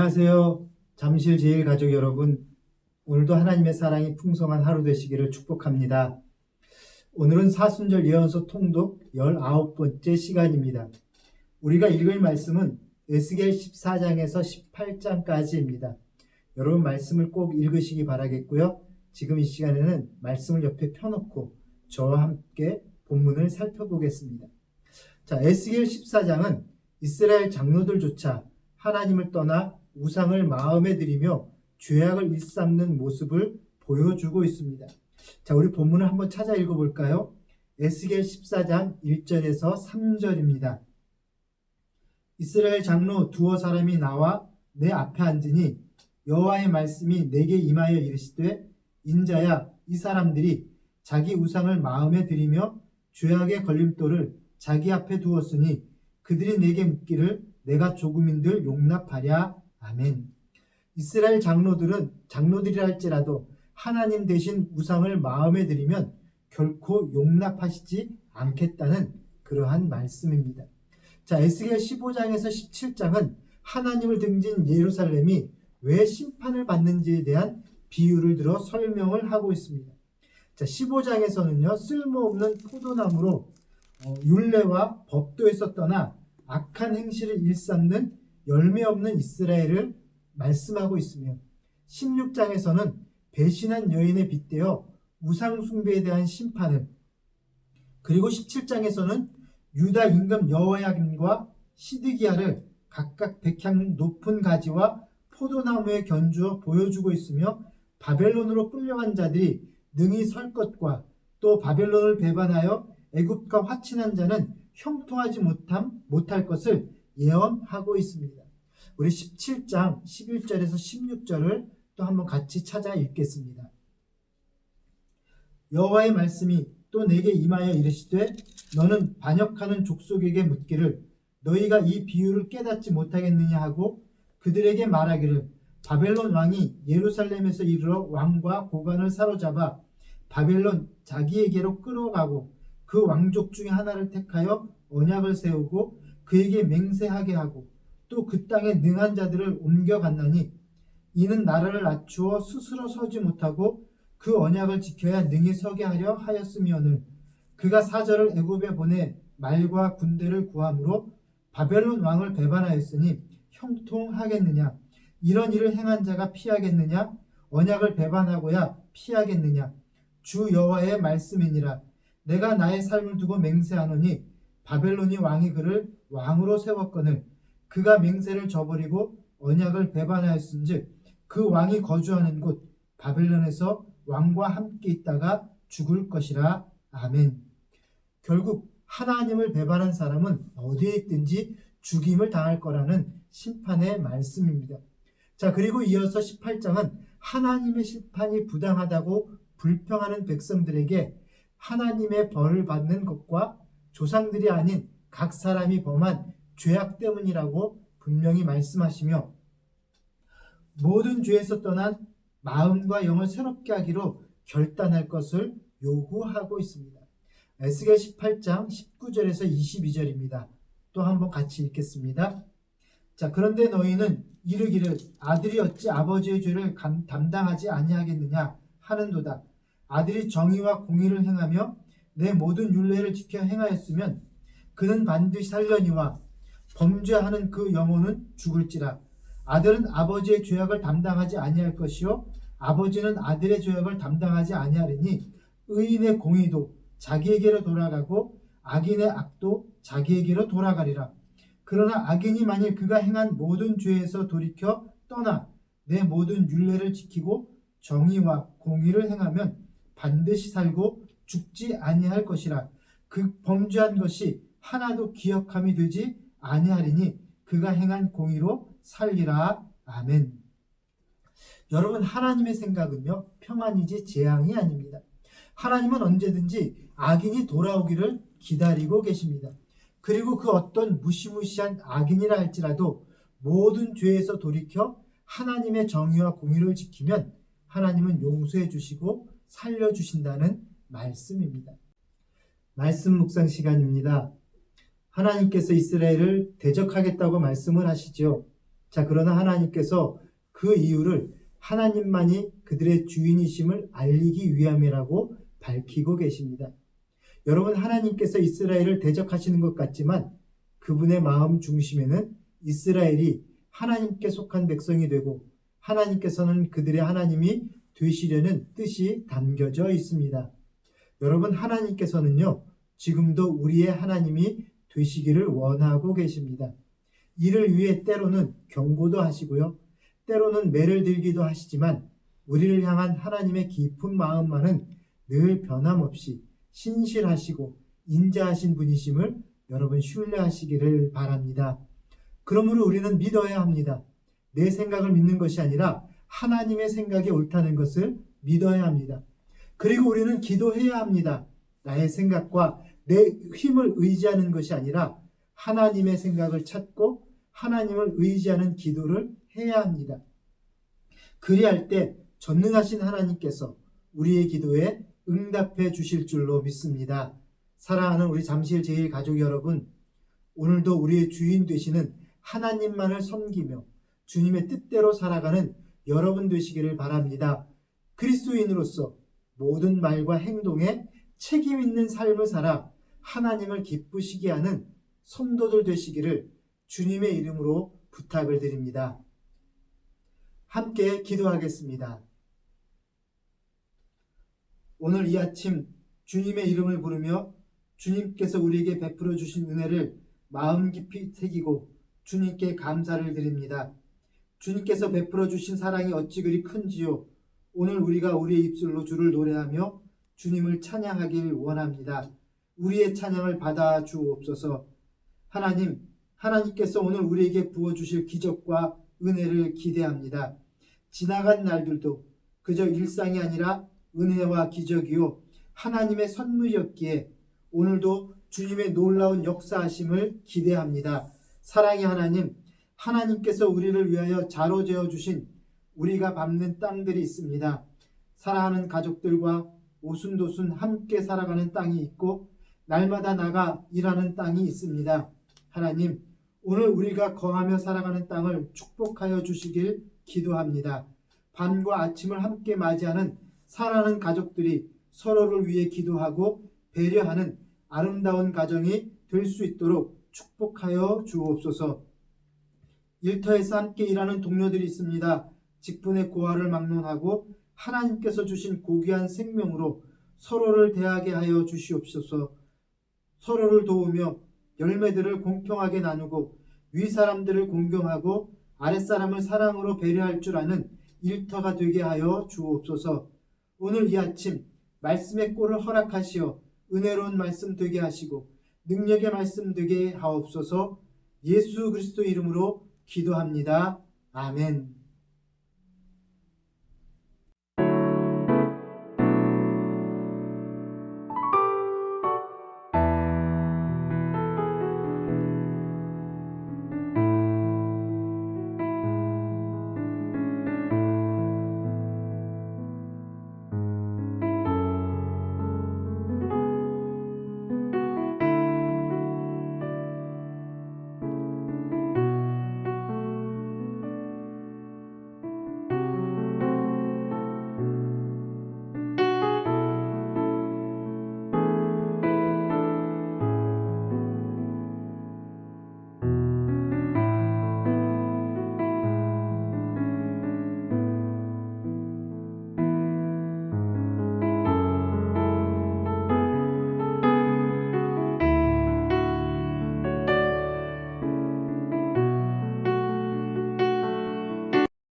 안녕하세요. 잠실 제일 가족 여러분. 오늘도 하나님의 사랑이 풍성한 하루 되시기를 축복합니다. 오늘은 사순절 예언서 통독 19번째 시간입니다. 우리가 읽을 말씀은 에스겔 14장에서 18장까지입니다. 여러분 말씀을 꼭 읽으시기 바라겠고요. 지금 이 시간에는 말씀을 옆에 펴놓고 저와 함께 본문을 살펴보겠습니다. 자, 에스겔 14장은 이스라엘 장로들조차 하나님을 떠나 우상을 마음에 들이며 죄악을 일삼는 모습을 보여주고 있습니다. 자, 우리 본문을 한번 찾아 읽어볼까요? 에스겔 14장 1절에서 3절입니다. 이스라엘 장로 두어 사람이 나와 내 앞에 앉으니 여호와의 말씀이 내게 임하여 이르시되 인자야 이 사람들이 자기 우상을 마음에 들이며 죄악의 걸림돌을 자기 앞에 두었으니 그들이 내게 묻기를 내가 조금인들 용납하랴 아멘. 이스라엘 장로들은 장로들이라 할지라도 하나님 대신 우상을 마음에 들이면 결코 용납하시지 않겠다는 그러한 말씀입니다. 자, 에스겔 15장에서 17장은 하나님을 등진 예루살렘이 왜 심판을 받는지에 대한 비유를 들어 설명을 하고 있습니다. 자, 15장에서는요, 쓸모없는 포도나무로 어, 율례와 법도에서 떠나 악한 행실을 일삼는 열매 없는 이스라엘을 말씀하고 있으며 16장에서는 배신한 여인에 빗대어 우상숭배에 대한 심판을 그리고 17장에서는 유다 임금 여호야김과 시드기야를 각각 백향 높은 가지와 포도나무에 견주어 보여주고 있으며 바벨론으로 끌려간 자들이 능히 설 것과 또 바벨론을 배반하여 애굽과 화친한 자는 형통하지 못함 못할 것을 예언하고 있습니다. 우리 17장 11절에서 16절을 또 한번 같이 찾아 읽겠습니다. 여호와의 말씀이 또 내게 임하여 이르시되 너는 반역하는 족속에게 묻기를 너희가 이 비유를 깨닫지 못하겠느냐 하고 그들에게 말하기를 바벨론 왕이 예루살렘에서 이르러 왕과 고관을 사로잡아 바벨론 자기에게로 끌어가고 그 왕족 중에 하나를 택하여 언약을 세우고 그에게 맹세하게 하고 또 그 땅에 능한 자들을 옮겨갔나니 이는 나라를 낮추어 스스로 서지 못하고 그 언약을 지켜야 능히 서게 하려 하였으며는 그가 사절을 애굽에 보내 말과 군대를 구함으로 바벨론 왕을 배반하였으니 형통하겠느냐? 이런 일을 행한 자가 피하겠느냐? 언약을 배반하고야 피하겠느냐? 주 여호와의 말씀이니라. 내가 나의 삶을 두고 맹세하노니 바벨론이 왕이 그를 왕으로 세웠거늘 그가 맹세를 저버리고 언약을 배반하였은즉 그 왕이 거주하는 곳 바벨론에서 왕과 함께 있다가 죽을 것이라 아멘. 결국 하나님을 배반한 사람은 어디에 있든지 죽임을 당할 거라는 심판의 말씀입니다. 자, 그리고 이어서 18장은 하나님의 심판이 부당하다고 불평하는 백성들에게 하나님의 벌을 받는 것과 조상들이 아닌 각 사람이 범한 죄악 때문이라고 분명히 말씀하시며 모든 죄에서 떠난 마음과 영을 새롭게 하기로 결단할 것을 요구하고 있습니다. 에스겔 18장 19절에서 22절입니다. 또 한번 같이 읽겠습니다. 자, 그런데 너희는 이르기를 아들이 어찌 아버지의 죄를 감, 담당하지 아니하겠느냐 하는도다. 아들이 정의와 공의를 행하며 내 모든 율례를 지켜 행하였으면 그는 반드시 살려니와 범죄하는 그 영혼은 죽을지라. 아들은 아버지의 죄악을 담당하지 아니할 것이요 아버지는 아들의 죄악을 담당하지 아니하리니 의인의 공의도 자기에게로 돌아가고 악인의 악도 자기에게로 돌아가리라. 그러나 악인이 만일 그가 행한 모든 죄에서 돌이켜 떠나 내 모든 율례를 지키고 정의와 공의를 행하면 반드시 살고 죽지 아니할 것이라. 그 범죄한 것이 하나도 기억함이 되지 아니하리니 그가 행한 공의로 살리라. 아멘. 여러분 하나님의 생각은요 평안이지 재앙이 아닙니다. 하나님은 언제든지 악인이 돌아오기를 기다리고 계십니다. 그리고 그 어떤 무시무시한 악인이라 할지라도 모든 죄에서 돌이켜 하나님의 정의와 공의를 지키면 하나님은 용서해 주시고 살려 주신다는 말씀입니다. 말씀 묵상 시간입니다. 하나님께서 이스라엘을 대적하겠다고 말씀을 하시죠. 자, 그러나 하나님께서 그 이유를 하나님만이 그들의 주인이심을 알리기 위함이라고 밝히고 계십니다. 여러분, 하나님께서 이스라엘을 대적하시는 것 같지만 그분의 마음 중심에는 이스라엘이 하나님께 속한 백성이 되고 하나님께서는 그들의 하나님이 되시려는 뜻이 담겨져 있습니다. 여러분, 하나님께서는요, 지금도 우리의 하나님이 되시기를 원하고 계십니다. 이를 위해 때로는 경고도 하시고요, 때로는 매를 들기도 하시지만 우리를 향한 하나님의 깊은 마음만은 늘 변함없이 신실하시고 인자하신 분이심을 여러분 신뢰하시기를 바랍니다. 그러므로 우리는 믿어야 합니다. 내 생각을 믿는 것이 아니라 하나님의 생각이 옳다는 것을 믿어야 합니다. 그리고 우리는 기도해야 합니다. 나의 생각과 내 힘을 의지하는 것이 아니라 하나님의 생각을 찾고 하나님을 의지하는 기도를 해야 합니다. 그리할 때 전능하신 하나님께서 우리의 기도에 응답해 주실 줄로 믿습니다. 사랑하는 우리 잠실 제일 가족 여러분, 오늘도 우리의 주인 되시는 하나님만을 섬기며 주님의 뜻대로 살아가는 여러분 되시기를 바랍니다. 그리스도인으로서 모든 말과 행동에 책임 있는 삶을 살아 하나님을 기쁘시게 하는 성도들 되시기를 주님의 이름으로 부탁을 드립니다. 함께 기도하겠습니다. 오늘 이 아침 주님의 이름을 부르며 주님께서 우리에게 베풀어 주신 은혜를 마음 깊이 새기고 주님께 감사를 드립니다. 주님께서 베풀어 주신 사랑이 어찌 그리 큰지요. 오늘 우리가 우리의 입술로 주를 노래하며 주님을 찬양하길 원합니다. 우리의 찬양을 받아 주옵소서. 하나님, 하나님께서 오늘 우리에게 부어 주실 기적과 은혜를 기대합니다. 지나간 날들도 그저 일상이 아니라 은혜와 기적이요 하나님의 선물이었기에 오늘도 주님의 놀라운 역사하심을 기대합니다. 사랑의 하나님, 하나님께서 우리를 위하여 자로 재어 주신 우리가 밟는 땅들이 있습니다. 사랑하는 가족들과 오순도순 함께 살아가는 땅이 있고 날마다 나가 일하는 땅이 있습니다. 하나님, 오늘 우리가 거하며 살아가는 땅을 축복하여 주시길 기도합니다. 밤과 아침을 함께 맞이하는 사랑하는 가족들이 서로를 위해 기도하고 배려하는 아름다운 가정이 될 수 있도록 축복하여 주옵소서. 일터에서 함께 일하는 동료들이 있습니다. 직분의 고하를 막론하고 하나님께서 주신 고귀한 생명으로 서로를 대하게 하여 주시옵소서. 서로를 도우며 열매들을 공평하게 나누고 위 사람들을 공경하고 아랫 사람을 사랑으로 배려할 줄 아는 일터가 되게 하여 주옵소서. 오늘 이 아침 말씀의 꼴을 허락하시어 은혜로운 말씀 되게 하시고 능력의 말씀 되게 하옵소서. 예수 그리스도 이름으로 기도합니다. 아멘.